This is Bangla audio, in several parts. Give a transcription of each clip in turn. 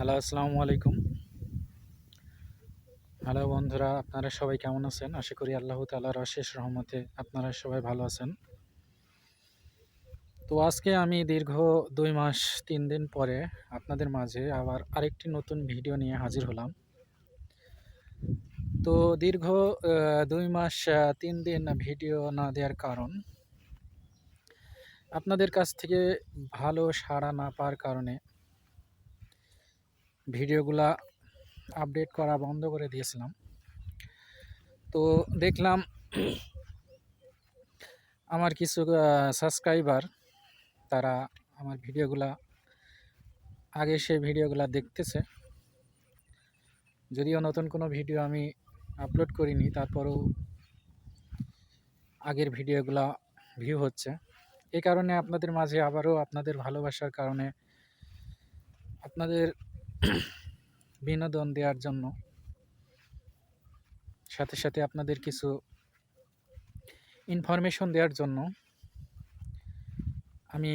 হ্যালো, আসসালামু আলাইকুম। হ্যালো বন্ধুরা, আপনারা সবাই কেমন আছেন? আশা করি আল্লাহ তালার অশেষ রহমতে আপনারা সবাই ভালো আছেন। তো আজকে আমি দীর্ঘ দুই মাস, তিন দিন পরে আপনাদের মাঝে আবার আরেকটি নতুন ভিডিও নিয়ে হাজির হলাম। তো দীর্ঘ দুই মাস তিন দিন ভিডিও না দেওয়ার কারণ, আপনাদের কাছ থেকে ভালো সাড়া না পাওয়ার কারণে ভিডিওগুলা আপডেট করা বন্ধ করে দিয়েছিলাম। তো দেখলাম আমার কিছু সাবস্ক্রাইবার তারা আমার ভিডিওগুলা, আগে সেই ভিডিওগুলা দেখতেছে। যদিও নতুন কোনো ভিডিও আমি আপলোড করিনি, তারপরেও আগের ভিডিওগুলা ভিউ হচ্ছে। এই কারণে আপনাদের মাঝে আবারও আপনাদের ভালোবাসার কারণে আপনাদের বিনোদন দেওয়ার জন্য। সাথে সাথে আপনাদের কিছু ইনফরমেশন দেওয়ার জন্য আমি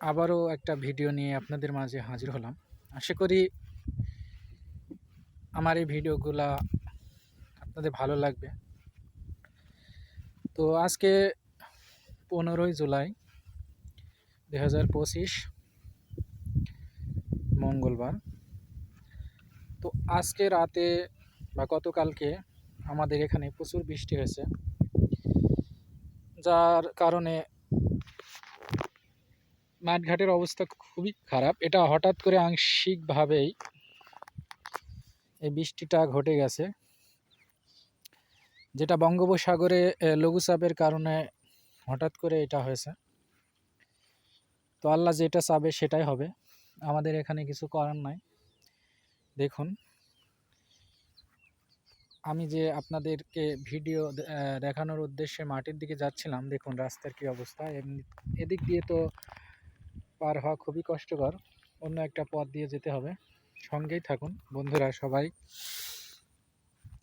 আবারও একটা ভিডিও নিয়ে আপনাদের মাঝে হাজির হলাম। আশা করি আমার এই ভিডিওগুলা আপনাদের ভালো লাগবে। তো আজকে পনেরোই জুলাই দু হাজার পঁচিশ, মঙ্গলবার। তো আজকে রাতে বা গতকালকে আমাদের এখানে প্রচুর বৃষ্টি হয়েছে, যার কারণে মাঠঘাটের অবস্থা খুবই খারাপ। এটা হঠাৎ করে আংশিকভাবেই এই বৃষ্টিটা ঘটে গেছে, যেটা বঙ্গোপসাগরে লঘুচাপের কারণে হঠাৎ করে এটা হয়েছে। তো আল্লাহ যেটা চাবে সেটাই হবে। আমাদের এখানে কিছু করার নাই। দেখুন, আমি যে আপনাদেরকে ভিডিও দেখানোর উদ্দেশ্যে মাটির দিকে যাচ্ছিলাম, দেখুন রাস্তার কি অবস্থা। এদিক দিয়ে তো পার হওয়া খুবই কষ্টকর, অন্য একটা পথ দিয়ে যেতে হবে। সঙ্গেই থাকুন, বন্ধুরা সবাই।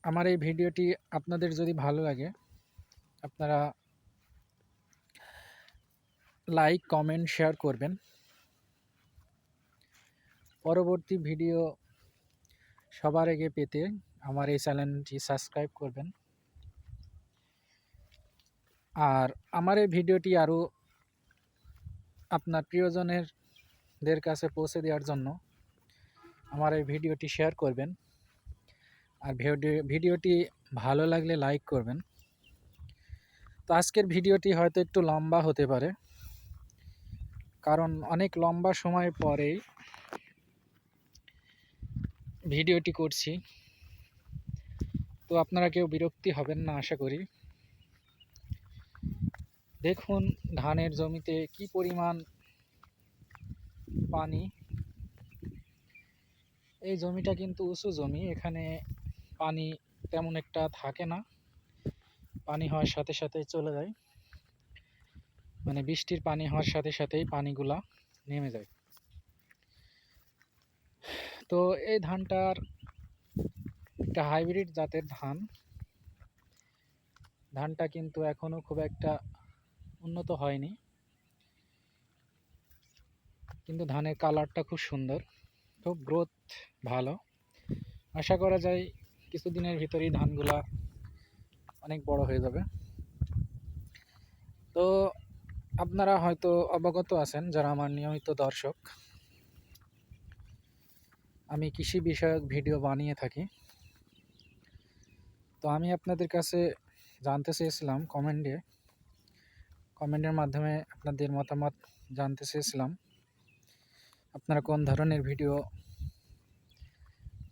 আমার এই ভিডিওটি আপনাদের যদি ভালো লাগে, আপনারা লাইক, কমেন্ট, শেয়ার করবেন। পরবর্তী ভিডিও সবার আগে পেতে আমার এই চ্যানেলটি সাবস্ক্রাইব করবেন। আর আমার এই ভিডিওটি আরও আপনার প্রিয়জনের দের কাছে পৌঁছে দেওয়ার জন্য আমার এই ভিডিওটি শেয়ার করবেন। আর ভিডিও, ভিডিওটি ভালো লাগলে লাইক করবেন। তো আজকের ভিডিওটি হয়তো একটু লম্বা হতে পারে, কারণ অনেক লম্বা সময় পরেই ভিডিওটি করছি। তো আপনারা কেউ বিরক্তি হবেন না, আশা করি। দেখুন, ধানের জমিতে কি পরিমাণ পানি। এই জমিটা কিন্তু উঁচু জমি, এখানে পানি তেমন একটা থাকে না। পানি হওয়ার সাথে সাথে চলে যায়। মানে বৃষ্টির পানি হওয়ার সাথে সাথেই পানিগুলা নেমে যায়। তো এই ধানটার একটা হাইব্রিড জাতের ধান। ধানটা কিন্তু এখনও খুব একটা উন্নত হয়নি। কিন্তু ধানের কালারটা খুব সুন্দর, খুব গ্রোথ ভালো। আশা করা যায় কিছুদিনের ভিতরেই ধানগুলা অনেক বড় হয়ে যাবে। তো আপনারা হয়তো অবগত আছেন যারা আমার নিয়মিত দর্শক। আমি কৃষি বিষয়ক ভিডিও বানিয়ে থাকি। তো আমি আপনাদের কাছে জানতে চেয়েছিলাম কমেন্টে কমেন্টের মাধ্যমে আপনাদের মতামত জানতে চেয়েছিলাম। আপনারা কোন ধরনের ভিডিও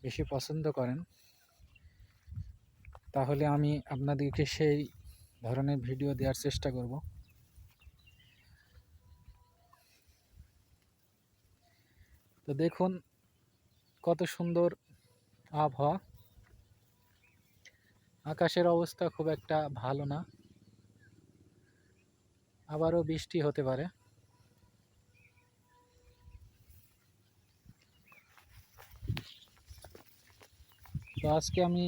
বেশি পছন্দ করেন? তাহলে আমি আপনাদেরকে সেই ধরনের ভিডিও দেওয়ার চেষ্টা করব। তো দেখুন কত সুন্দর আবহাওয়া। আকাশের অবস্থা খুব একটা ভালো না। আবারও বৃষ্টি হতে পারে। তো আজকে আমি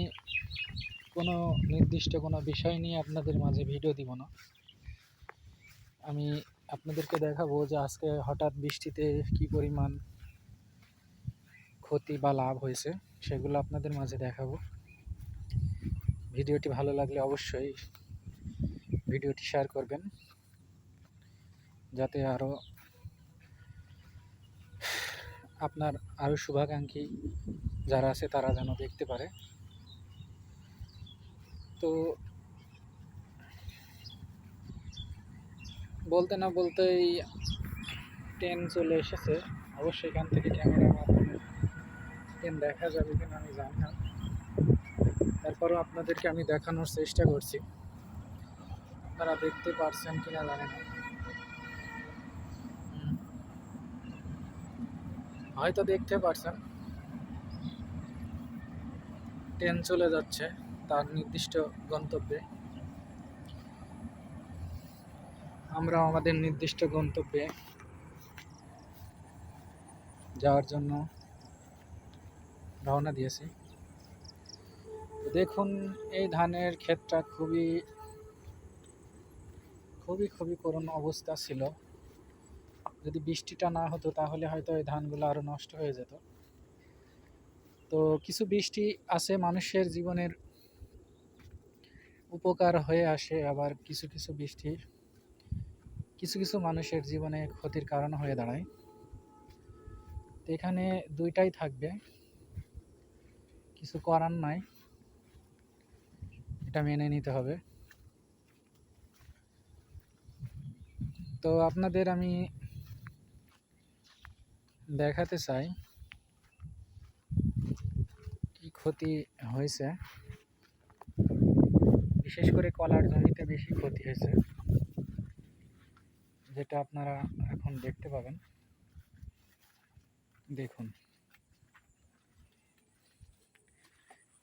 কোনো নির্দিষ্ট কোনো বিষয় নিয়ে আপনাদের মাঝে ভিডিও দিব না। আমি আপনাদেরকে দেখাবো যে আজকে হঠাৎ বৃষ্টিতে কি পরিমাণ ক্ষতি বা লাভ হয়েছে, সেগুলো আপনাদের মাঝে দেখাবো। ভিডিওটি ভালো লাগলে অবশ্যই ভিডিওটি শেয়ার করবেন, যাতে আরও আপনার আরও শুভাকাঙ্ক্ষী যারা আছে তারা যেন দেখতে পারে। তো বলতে না বলতেই ট্রেন চলে এসেছে, অবশ্যই এখান থেকে ক্যামেরার ট্রেন দেখা যাবে কিনা আমি জানি না। তারপরও আপনাদেরকে আমি দেখানোর চেষ্টা করছি। আপনারা দেখতে পারছেন কিনা জানি না। হয়তো দেখতে পারছেন। ট্রেন চলে যাচ্ছে তার নির্দিষ্ট গন্তব্যে। আমরা আমাদের নির্দিষ্ট গন্তব্যে যাওয়ার জন্য রওনা দিয়েছি। দেখুন, এই ধানের ক্ষেতটা খুবই খুবই খুবই করুণ অবস্থা ছিল। যদি বৃষ্টিটা না হতো, তাহলে হয়তো এই ধানগুলো আরও নষ্ট হয়ে যেত। তো কিছু বৃষ্টি আছে মানুষের জীবনের উপকার হয়ে আসে, আবার কিছু কিছু বৃষ্টি কিছু কিছু মানুষের জীবনে ক্ষতির কারণ হয়ে দাঁড়ায়। এখানে দুইটাই থাকবে। কিছু করার নাই। এটা মেনে নিতে হবে। তো আপনাদের আমি দেখাতে চাই কি ক্ষতি হয়েছে। বিশেষ করে কলার জমিতে বেশি ক্ষতি হয়েছে, যেটা আপনারা এখন দেখতে পাবেন। দেখুন।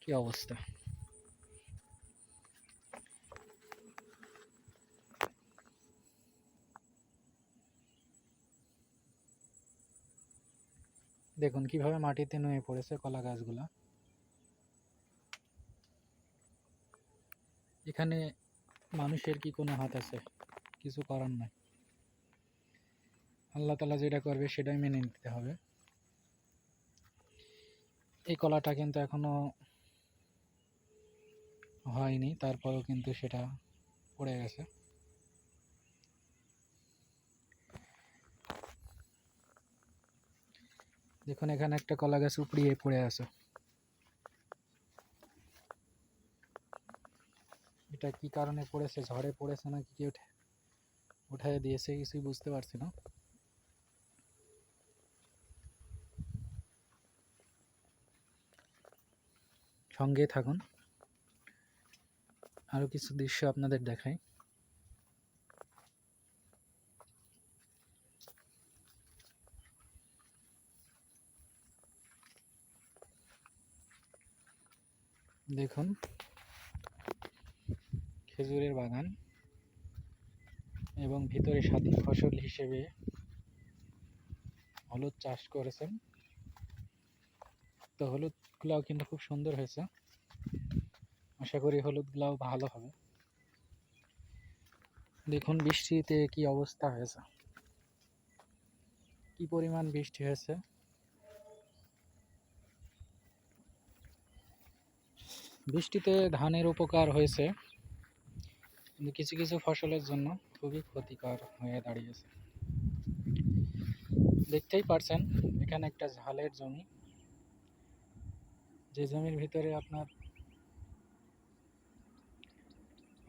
কি অবস্থা? দেখুন, কীভাবে মাটিতে নুয়ে পড়েছে কলা গাছগুলা। এখানে মানুষের কি কোনো হাত আছে? কিছু করার নাই। আল্লাহ তালা যেটা করবে সেটাই মেনে নিতে হবে। এই কলাটা কিন্তু এখনও হয়নি, তারপরেও কিন্তু সেটা পড়ে গেছে। দেখুন, এখানে একটা কলা গাছ উপড়িয়ে পড়ে আছে। এটা কি কারণে পড়েছে, ঝড়ে পড়েছে নাকি কি উঠে দিয়েছে, কিছুই বুঝতে পারছি না। সঙ্গে থাকুন। আরও কিছু দৃশ্য আপনাদের দেখাই। দেখুন, খেজুরের বাগান এবং ভিতরে সাথী ফসল হিসেবে হলুদ চাষ করেছেন। তো হলুদগুলাও কিন্তু খুব সুন্দর হয়েছে। আশা করি হলুদগুলাও ভালো হবে। দেখুন বৃষ্টিতে কি অবস্থা হয়েছে। কি পরিমাণ বৃষ্টি হয়েছে। বৃষ্টিতে ধানের উপকার হয়েছে। কিন্তু কিছু কিছু ফসলের জন্য খুবই ক্ষতিকর হয়ে দাঁড়িয়েছে। দেখতেই পারছেন, এখানে একটা ঝালের জমি। যে জমির ভিতরে আপনার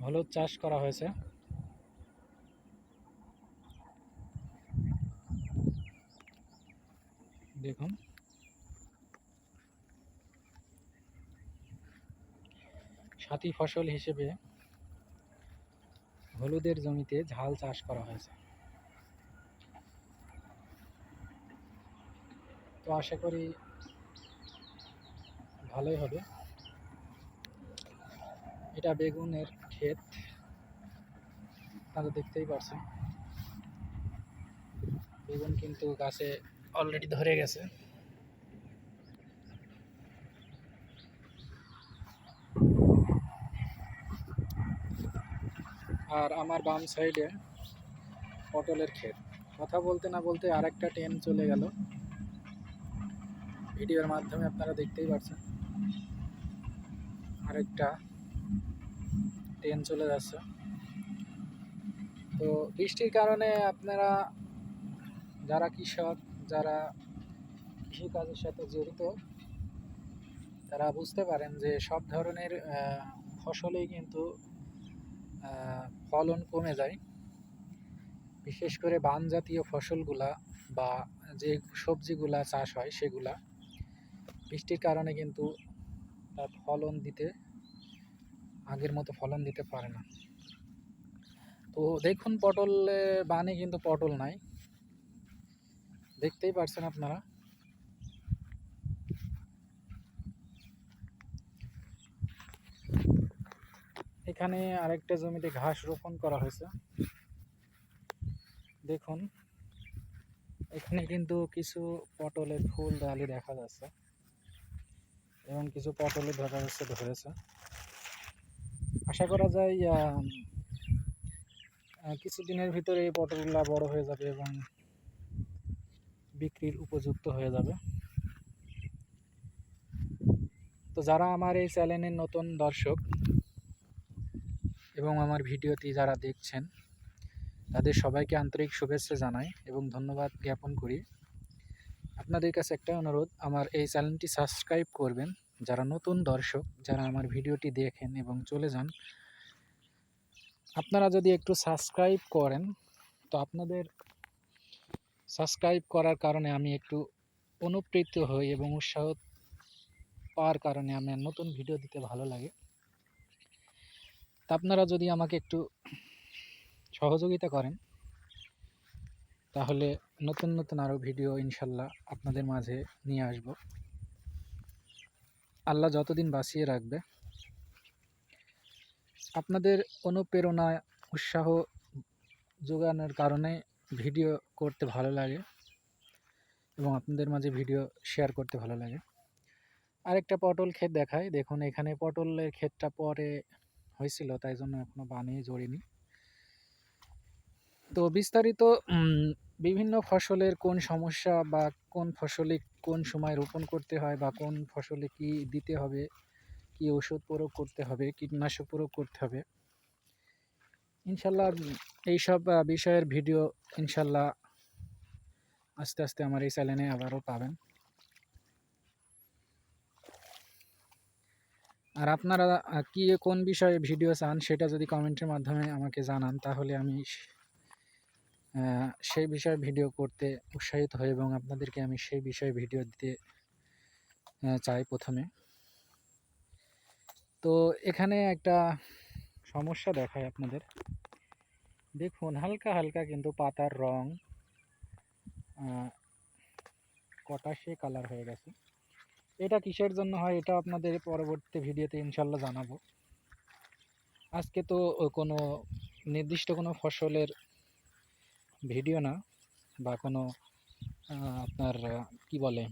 হলুদ চাষ করা হয়েছে। দেখুন। সাথী ফসল হিসেবে হলুদের জমিতে ঝাল চাষ করা হয়েছে। তো আশা করি ভালোই হবে। এটা বেগুনের ক্ষেত। আপনারা দেখতেই পারছেন বেগুন কিন্তু গাছে অলরেডি ধরে গেছে। আর আমার বাম সাইডে পটলের ক্ষেত। কথা বলতে না বলতে আরেকটা ট্রেন চলে গেল। ভিডিওর মাধ্যমে আপনারা দেখতেই পাচ্ছেন আরেকটা ট্রেন চলে যাচ্ছে তো বৃষ্টির কারণে আপনারা, যারা কৃষক, যারা কৃষিকাজের সাথে জড়িত, তারা বুঝতে পারেন যে সব ধরনের ফসলেই কিন্তু ফলন কমে যায়। বিশেষ করে বান জাতীয় ফসলগুলা বা যে সবজিগুলা চাষ হয় সেগুলা, বৃষ্টির কারণে কিন্তু তার ফলন দিতে আগের মতো ফলন দিতে পারে না। তো দেখুন পটলে বানে কিন্তু পটল নাই। দেখতেই পারছেন আপনারা। এখানে আরেকটা জমিতে ঘাস রোপণ করা হয়েছে। দেখুন, এখানে কিন্তু কিছু পটলের ফুল, ডালি দেখা যাচ্ছে এবং কিছু পটলের দেখা যাচ্ছে ধরেছে। আশা করা যায় কিছুদিনের ভিতরে এই পটলগুলা বড় হয়ে যাবে এবং বিক্রির উপযুক্ত হয়ে যাবে। তো যারা আমার এই চ্যানেলের নতুন দর্শক এবং আমার ভিডিওটি যারা দেখছেন, তাদের সবাইকে আন্তরিক শুভেচ্ছা জানাই এবং ধন্যবাদ জ্ঞাপন করি। আপনাদের কাছে একটা অনুরোধ, আমার এই চ্যানেলটি সাবস্ক্রাইব করবেন যারা নতুন দর্শক, যারা আমার ভিডিওটি দেখেন এবং চলে যান, আপনারা যদি একটু সাবস্ক্রাইব করেন, তো আপনাদের সাবস্ক্রাইব করার কারণে আমি একটু অনুপ্রেরিত হই এবং উৎসাহ পাওয়ার কারণে আমি নতুন ভিডিও দিতে ভালো লাগে। তা আপনারা যদি আমাকে একটু সহযোগিতা করেন, তাহলে নতুন নতুন আরও ভিডিও ইনশাল্লাহ আপনাদের মাঝে নিয়ে আসব। আল্লাহ যতদিন বাঁচিয়ে রাখবে। আপনাদের অনুপ্রেরণা, উৎসাহ যোগানোর কারণে ভিডিও করতে ভালো লাগে এবং আপনাদের মাঝে ভিডিও শেয়ার করতে ভালো লাগে। আরেকটা পটল ক্ষেত দেখায় দেখুন, এখানে পটলের ক্ষেতটা পরে হয়েছিল, তাই জন্য এখনও বানিয়ে জড়িনি। তো বিস্তারিত বিভিন্ন ফসলের কোন সমস্যা বা কোন ফসলে কোন সময় রোপণ করতে হয় বা কোন ফসলে কি দিতে হবে, কি ওষুধ প্রয়োগ করতে হবে, কীটনাশক প্রয়োগ করতে হবে। ইনশাল্লাহ এইসব বিষয়ের ভিডিও ইনশাল্লাহ আস্তে আস্তে আমার এই চ্যানেলে আবারও পাবেন। আর আপনারা কি কোন বিষয়ে ভিডিও চান সেটা যদি কমেন্টের মাধ্যমে আমাকে জানান, তাহলে আমি সেই বিষয়ে ভিডিও করতে উৎসাহিত হই এবং আপনাদেরকে আমি সেই বিষয়ে ভিডিও দিতে চাই প্রথমে। তো এখানে একটা সমস্যা দেখায় আপনাদের। দেখুন, হালকা হালকা কিন্তু পাতার রং কটাশে কালার হয়ে গেছে। এটা কিসের জন্য হয় এটা আপনাদের পরবর্তী ভিডিওতে ইনশাল্লাহ জানাব। আজকে তো কোনো নির্দিষ্ট কোনো ফসলের ভিডিও না বা কোনো আপনার, কি বলে?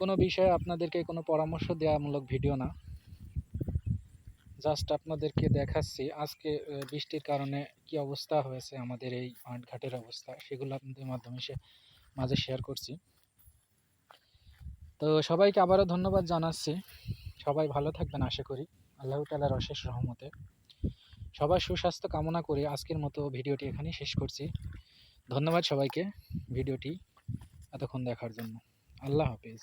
কোনো বিষয়ে আপনাদেরকে কোনো পরামর্শ দেওয়ামূলক ভিডিও না। জাস্ট আপনাদেরকে দেখাচ্ছি আজকে বৃষ্টির কারণে কি অবস্থা হয়েছে, আমাদের এই মাঠঘাটের অবস্থা, সেগুলো আপনাদের মাধ্যমে সে, মাঝে শেয়ার করছি। তো সবাইকে আবারও ধন্যবাদ জানাচ্ছি। সবাই ভালো থাকবেন, আশা করি। আল্লাহ তালার অশেষ রহমতে। সবার সুস্বাস্থ্য কামনা করে আজকের মতো ভিডিওটি এখানে শেষ করছি। ধন্যবাদ সবাইকে ভিডিওটি এতক্ষণ দেখার জন্য। আল্লাহ হাফিজ।